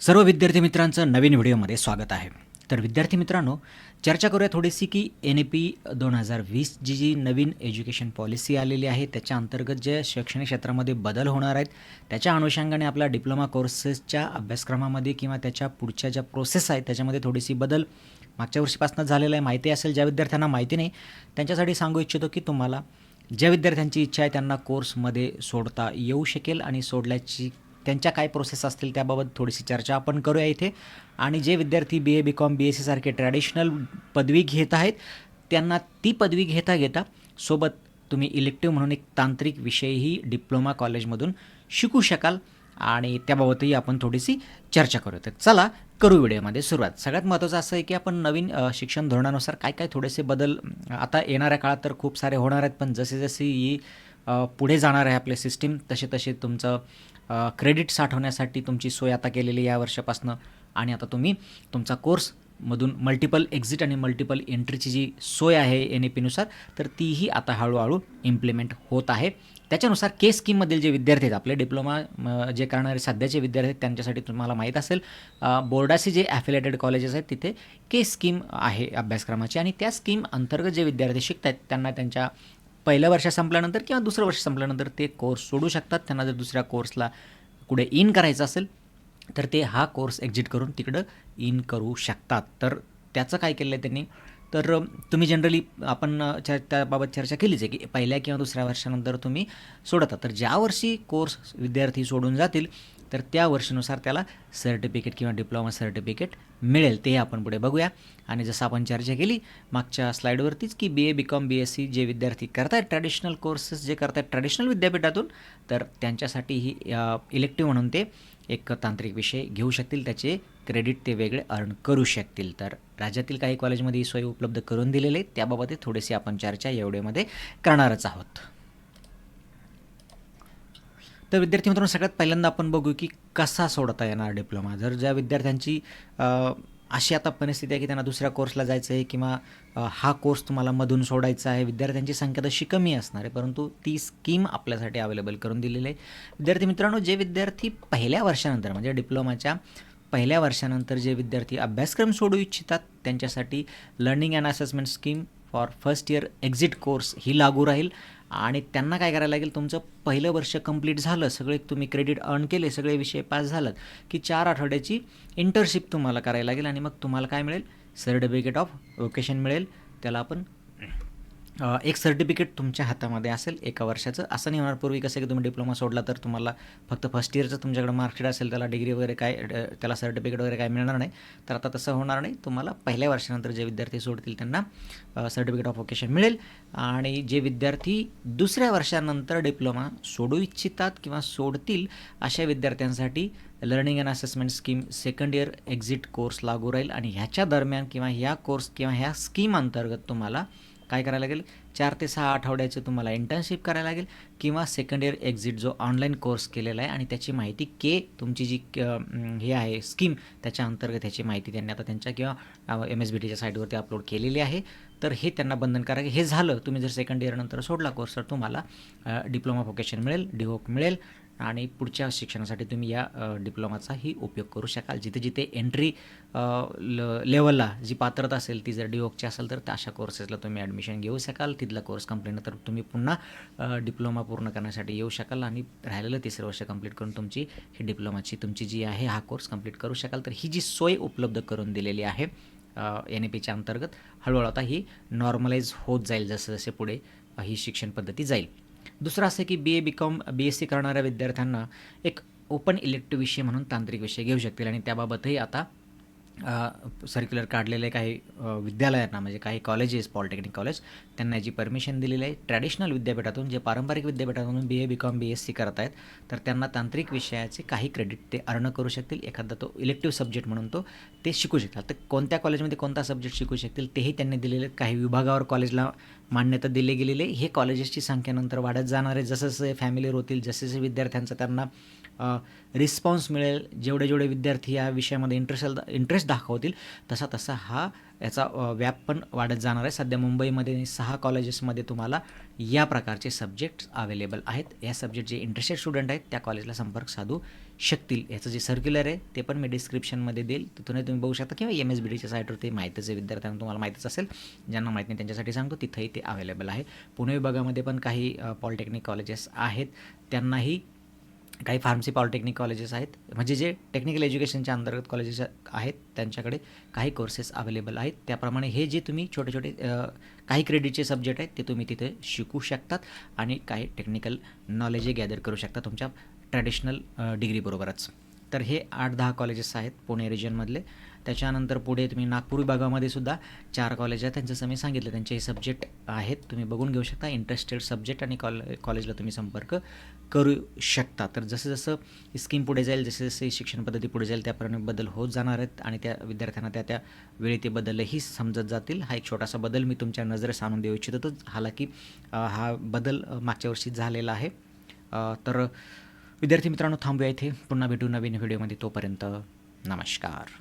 सर्व विद्यार्थी मित्रांचं नवीन व्हिडिओमध्ये स्वागत आहे. तर विद्यार्थी मित्रांनो चर्चा करूया थोडीशी की एन ए पी दोन हजार वीस जी जी नवीन एज्युकेशन पॉलिसी आलेली आहे त्याच्या अंतर्गत जे शैक्षणिक क्षेत्रामध्ये बदल होणार आहेत त्याच्या अनुषंगाने आपल्या डिप्लोमा कोर्सेसच्या अभ्यासक्रमामध्ये किंवा त्याच्या पुढच्या ज्या प्रोसेस आहेत त्याच्यामध्ये थोडीशी बदल मागच्या वर्षीपासून झालेला आहे. माहिती असेल ज्या विद्यार्थ्यांना माहिती नाही त्यांच्यासाठी सांगू इच्छितो की तुम्हाला ज्या विद्यार्थ्यांची इच्छा आहे त्यांना कोर्समध्ये सोडता येऊ शकेल आणि सोडल्याची त्यांच्या काय प्रोसेस असतील त्याबाबत थोडीशी चर्चा आपण करूया इथे. आणि जे विद्यार्थी B A B Com B S C सारखे ट्रॅडिशनल पदवी घेत आहेत त्यांना ती पदवी घेता घेता सोबत तुम्ही इलेक्टिव्ह म्हणून एक तांत्रिक विषयही डिप्लोमा कॉलेजमधून शिकू शकाल. आणि त्याबाबतही आपण थोडीशी चर्चा करू तर चला करू व्हिडिओमध्ये सुरुवात. सगळ्यात महत्त्वाचं असं आहे की आपण नवीन शिक्षण धोरणानुसार काय काय थोडेसे बदल आता येणाऱ्या काळात तर खूप सारे होणार आहेत पण जसे जसे ही पुढे जाणार आहे आपले सिस्टीम तसे तसे तुमचं क्रेडिट साठवण्यासाठी तुमची सोय आता केलेली या वर्षापासनं. आणि आता तुम्ही तुमचा कोर्स मधून मल्टिपल एक्झिट आणि मल्टिपल एंट्रीची जी सोय आहे एन ए पीनुसार तर तीही आता हळूहळू इम्प्लिमेंट होत आहे. त्याच्यानुसार के स्कीममधील जे विद्यार्थी आहेत आपले डिप्लोमा जे करणारे सध्याचे विद्यार्थी आहेत त्यांच्यासाठी तुम्हाला माहीत असेल बोर्डाशी जे ॲफिलेटेड कॉलेजेस आहेत तिथे के स्कीम आहे अभ्यासक्रमाची. आणि त्या स्कीम अंतर्गत जे विद्यार्थी शिकत आहेत त्यांना त्यांच्या पहिलं वर्ष संपल्यानंतर किंवा दुसरं वर्ष संपल्यानंतर ते कोर्स सोडू शकतात. त्यांना जर दुसऱ्या कोर्सला कुठे इन करायचं असेल तर ते हा कोर्स एक्झिट करून तिकडं इन करू शकतात. तर त्याचं काय केलं आहे त्यांनी? तर तुम्ही जनरली आपण चर् चर त्याबाबत चर्चा केलीच आहे की पहिल्या किंवा दुसऱ्या वर्षानंतर तुम्ही सोडता. तर ज्या वर्षी कोर्स विद्यार्थी सोडून जातील तर त्या वर्षानुसार त्याला सर्टिफिकेट किंवा डिप्लोमा सर्टिफिकेट मिळेल. ते आपण पुढे बघूया. आणि जसं आपण चर्चा केली मागच्या स्लाईडवरतीच की B A B Com B S C जे विद्यार्थी करत आहेत ट्रॅडिशनल कोर्सेस जे करत आहेत ट्रॅडिशनल विद्यापीठातून तर त्यांच्यासाठी ही इलेक्टिव्ह म्हणून ते एक तांत्रिक विषय घेऊ शकतील. त्याचे क्रेडिट ते वेगळे अर्न करू शकतील. तर राज्यातील काही कॉलेजमध्ये ही सोय उपलब्ध करून दिलेली आहे. त्याबाबतही थोडीशी आपण चर्चा या व्हिडिओमध्ये करणारच आहोत. तर विद्यार्थी मित्रांनो सगळ्यात पहिल्यांदा आपण बघू की कसा सोडता येणार डिप्लोमा जर ज्या विद्यार्थ्यांची अशी आता परिस्थिती आहे की त्यांना दुसऱ्या कोर्सला जायचं आहे किंवा हा कोर्स तुम्हाला मधून सोडायचा आहे विद्यार्थ्यांची संख्या तशी कमी असणार आहे परंतु ती स्कीम आपल्यासाठी अवेलेबल करून दिलेली आहे. विद्यार्थी मित्रांनो जे विद्यार्थी पहिल्या वर्षानंतर म्हणजे डिप्लोमाच्या पहिल्या वर्षानंतर जे विद्यार्थी अभ्यासक्रम सोडू इच्छितात त्यांच्यासाठी learning and assessment scheme for first year exit course ही लागू राहील. आणि त्यांना काय करायला लागेल तुमचं पहिलं वर्ष कंप्लीट झालं सगळे तुम्ही क्रेडिट अर्न केले सगळे विषय पास झालात की चार आठवड्याची इंटर्नशिप तुम्हाला करायला लागेल आणि मग तुम्हाला काय मिळेल? सर्टिफिकेट ऑफ वोकेशन मिळेल. त्याला आपण एक सर्टिफिकेट तुमच्या हातामध्ये असेल एका वर्षाचं. असं नाही होणार पूर्वी कसं की तुम्ही डिप्लोमा सोडला तर तुम्हाला फक्त फर्स्ट इयरचं तुमच्याकडे मार्कशीट असेल त्याला डिग्री वगैरे काय त्याला सर्टिफिकेट वगैरे काय मिळणार नाही. तर आता तसं होणार नाही. तुम्हाला पहिल्या वर्षानंतर जे विद्यार्थी सोडतील त्यांना सर्टिफिकेट ऑफ वोकेशन मिळेल. आणि जे विद्यार्थी दुसऱ्या वर्षानंतर डिप्लोमा सोडू इच्छितात किंवा सोडतील अशा विद्यार्थ्यांसाठी learning and assessment scheme second year exit course लागू राहील. आणि ह्याच्या दरम्यान किंवा ह्या कोर्स किंवा ह्या स्कीम अंतर्गत तुम्हाला काय करायला लागेल चार ते सहा आठवड्याचं तुम्हाला इंटर्नशिप करायला लागेल किंवा सेकंड इयर एक्झिट जो ऑनलाईन कोर्स केलेला आहे आणि त्याची माहिती के तुमची जी क- हे आहे स्कीम त्याच्या अंतर्गत ह्याची माहिती त्यांनी आता त्यांच्या किंवा एम एस बी टीच्या साईटवरती अपलोड केलेली आहे तर हे त्यांना बंधनकारक आहे. हे झालं तुम्ही जर सेकंड इयरनंतर सोडला कोर्स तर तुम्हाला डिप्लोमा व्होकेशन मिळेल डिवोक मिळेल आणि पुढच्या शिक्षणासाठी तुम्ही या डिप्लोमाचाही उपयोग करू शकाल. जिथे जिथे एंट्री ल लेवलला जी पात्रता असेल ती जर डिओकची असेल तर त्या अशा कोर्सेसला तुम्ही ॲडमिशन घेऊ शकाल. तिथला कोर्स कंप्लीटनंतर तुम्ही पुन्हा डिप्लोमा पूर्ण करण्यासाठी येऊ शकाल आणि राहिलेलं तिसरं वर्ष कंप्लीट करून तुमची ही डिप्लोमाची तुमची जी आहे हा कोर्स कंप्लीट करू शकाल. तर ही जी सोय उपलब्ध करून दिलेली आहे एन ए पीच्या अंतर्गत हळूहळू आता ही नॉर्मलाईज होत जाईल जसं जसे पुढे ही शिक्षण पद्धती जाईल. दुसरं असं की B A B Com B S C करणाऱ्या विद्यार्थ्यांना एक ओपन इलेक्टिव्ह विषय म्हणून तांत्रिक विषय घेऊ शकतील आणि त्याबाबतही आता सर्क्युलर काढलेले काही विद्यालयांना म्हणजे काही कॉलेजेस पॉलिटेक्निक कॉलेज त्यांना याची परमिशन दिलेली आहे ट्रॅडिशनल विद्यापीठातून जे पारंपरिक विद्यापीठातून B A B com B S C करत आहेत तर त्यांना तांत्रिक विषयाचे काही क्रेडिट ते अर्न करू शकतील. एखादा तो इलेक्टिव्ह सब्जेक्ट म्हणून तो ते शिकू शकतात तर कोणत्या कॉलेजमध्ये कोणता सब्जेक्ट शिकू शकतील तेही त्यांनी दिलेले काही विभागावर कॉलेजला मान्यता दिली गेलेली आहे. हे कॉलेजेसची संख्या नंतर वाढत जाणार आहे. जसं जसे फॅमिलीवर होतील जसे जसे विद्यार्थ्यांचा त्यांना रिस्पॉन्स मिळेल जेवढे जेवढे विद्यार्थी या विषयामध्ये इंटरेस्ट इंटरेस्ट दाखवतील. तसा तसा हा याचा व्याप पण वाढत जाणार आहे. सध्या मुंबईमध्ये सहा कॉलेजेसमध्ये तुम्हाला या प्रकारचे सब्जेक्ट्स अवेलेबल आहेत. या सब्जेक्ट जे इंटरेस्टेड स्टुडंट आहेत त्या कॉलेजला संपर्क साधू शकतील. याचं जे सर्क्युलर आहे ते पण मी डिस्क्रिप्शनमध्ये देईल. तिथूनही तुम्ही बघू शकता किंवा एम एस बी डीच्या साईटवरती माहितीच आहे विद्यार्थ्यांना तुम्हाला माहितीच असेल. ज्यांना माहीत नाही त्यांच्यासाठी सांगतो तिथंही ते अवेलेबल आहे. पुणे विभागामध्ये पण काही पॉलिटेक्निक कॉलेजेस आहेत. त्यांनाही काही फार्मसी पॉलिटेक्निक कॉलेजेस आहेत. म्हणजे जे टेक्निकल एज्युकेशनच्या अंतर्गत कॉलेजेस आहेत त्यांच्याकडे काही कोर्सेस अवेलेबल आहेत. त्याप्रमाणे हे जे तुम्ही छोटे छोटे काही क्रेडिटचे सब्जेक्ट आहेत ते तुम्ही तिथे शिकू शकतात आणि काही टेक्निकल नॉलेजही गॅदर करू शकता तुमच्या ट्रॅडिशनल डिग्रीबरोबरच तर हे आठ दहा कॉलेजेस आहेत पुणे रिजनमधले त्याच्यानंतर पुढे तुम्ही नागपूर विभागामध्ये सुद्धा चार कॉलेज आहेत. त्यांचं मी सांगितलं त्यांचे हे सब्जेक्ट आहेत. तुम्ही बघून घेऊ शकता. इंटरेस्टेड सब्जेक्ट आणि कॉल कॉलेजला तुम्ही संपर्क करू शकता. तर जसं जसं स्कीम पुढे जाईल जसे जसे शिक्षण पद्धती पुढे जाईल त्याप्रमाणे बदल होत जाणार आहेत आणि त्या विद्यार्थ्यांना त्या त्या वेळी ते बदलही समजत जातील. हा एक छोटासा बदल मी तुमच्या नजरेस आणून देऊ इच्छितो तर हालाकी हा बदल मागच्या वर्षी झालेला आहे. तर विद्यार्थी मित्रांनो थांबूया इथे. पुन्हा भेटू नवीन व्हिडिओमध्ये. तोपर्यंत नमस्कार.